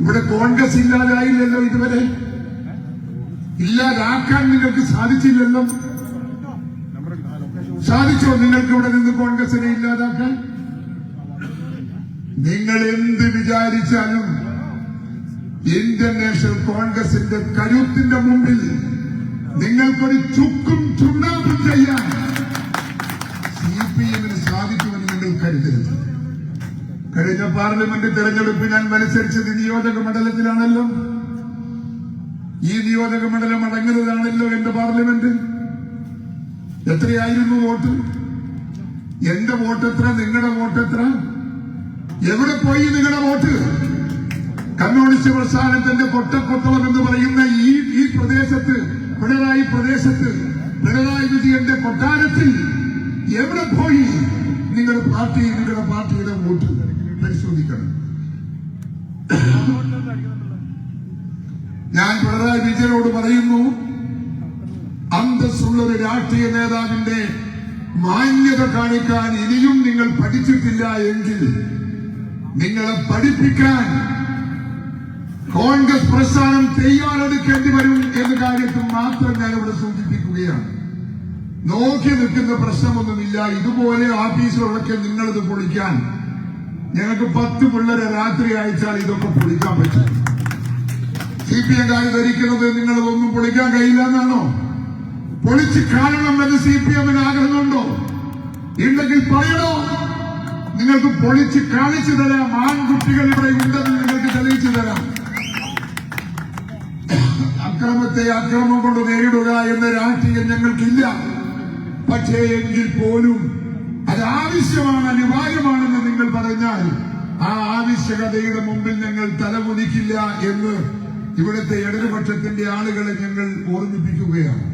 ഇവിടെ കോൺഗ്രസ് ഇല്ലാതായില്ലല്ലോ ഇതുവരെ. ഇല്ലാതാക്കാൻ നിങ്ങൾക്ക് സാധിച്ചില്ലല്ലോ. സാധിച്ചോ നിങ്ങൾക്ക് ഇവിടെ നിന്ന് കോൺഗ്രസിനെ ഇല്ലാതാക്കാൻ? നിങ്ങൾ എന്ത് വിചാരിച്ചാലും ഇന്ത്യൻ നാഷണൽ കോൺഗ്രസിന്റെ കരുത്തിന്റെ മുമ്പിൽ നിങ്ങൾക്കൊരു ചുക്കും ചുണ്ണാമ്പും ചെയ്യാൻ സി പി എമ്മിന് സാധിക്കുമെന്ന് നിങ്ങൾ കരുതരുത്. കഴിഞ്ഞ പാർലമെന്റ് തെരഞ്ഞെടുപ്പ് ഞാൻ മത്സരിച്ചത് നിയോജക മണ്ഡലത്തിലാണല്ലോ. ഈ നിയോജക മണ്ഡലം അടങ്ങുന്നതാണല്ലോ എന്റെ പാർലമെന്റ്. എത്രയായിരുന്നു വോട്ട്? എന്റെ വോട്ട് എത്ര? നിങ്ങളുടെ വോട്ട് എത്ര? എവിടെ പോയി നിങ്ങളുടെ വോട്ട്? കമ്മ്യൂണിസ്റ്റ് പ്രസ്ഥാനത്തിന്റെ കൊട്ടക്കൊത്തളം എന്ന് പറയുന്ന ഈ ഈ പ്രദേശത്ത് പിണറായി പ്രദേശത്ത് പിണറായി വിജയന്റെ കൊട്ടാരത്തിൽ എവിടെ പോയി? നിങ്ങളുടെ പാർട്ടി നിങ്ങളുടെ പാർട്ടിയുടെ വോട്ട്. പരിശോധിക്കണം ഞാൻ പിണറായി വിജയനോട് പറയുന്നു അന്തസ്സുള്ള ഒരു രാഷ്ട്രീയ നേതാവിന്റെ മാന്യത കാണിക്കാൻ ഇനിയും നിങ്ങൾ പഠിച്ചിട്ടില്ല എങ്കിൽ നിങ്ങളെ പഠിപ്പിക്കാൻ കോൺഗ്രസ് പ്രസ്ഥാനം തയ്യാറെടുക്കേണ്ടി വരും എന്ന കാര്യത്തിൽ മാത്രം ഞാൻ ഇവിടെ സൂചിപ്പിക്കുകയാണ്. നോക്കി നിൽക്കുന്ന പ്രശ്നമൊന്നുമില്ല. ഇതുപോലെ ഓഫീസുകളൊക്കെ നിങ്ങളിത് പൊളിക്കാൻ ഞങ്ങൾക്ക് പത്ത് പിള്ളേരെ രാത്രി അയച്ചാൽ ഇതൊക്കെ പൊളിക്കാൻ പറ്റും സി പി എം എംകാർ ധരിക്കുന്നത് നിങ്ങളതൊന്നും പൊളിക്കാൻ കഴിയില്ല എന്നാണോ? പൊളിച്ച് കാണണം എന്ന് സി പി എമ്മിന് ആഗ്രഹമുണ്ടോ? ഉണ്ടെങ്കിൽ പറയണോ? നിങ്ങൾക്ക് പൊളിച്ച് കാണിച്ചു തരാം. ആൺകുട്ടികൾ ഇവിടെ ഉണ്ടെന്ന് നിങ്ങൾക്ക് തെളിയിച്ചു തരാം. അക്രമത്തെ അക്രമം കൊണ്ട് നേരിടുക എന്ന രാഷ്ട്രീയം ഞങ്ങൾക്കില്ല. പക്ഷേ എങ്കിൽ പോലും ആവശ്യമാണ് അനിവാര്യമാണെന്ന് നിങ്ങൾ പറഞ്ഞാൽ ആ ആവശ്യകതയുടെ മുമ്പിൽ ഞങ്ങൾ തലമുനിക്കില്ല എന്ന് ഇവിടുത്തെ ഇടതുപക്ഷത്തിന്റെ ആളുകളെ ഞങ്ങൾ ഓർമ്മിപ്പിക്കുകയാണ്.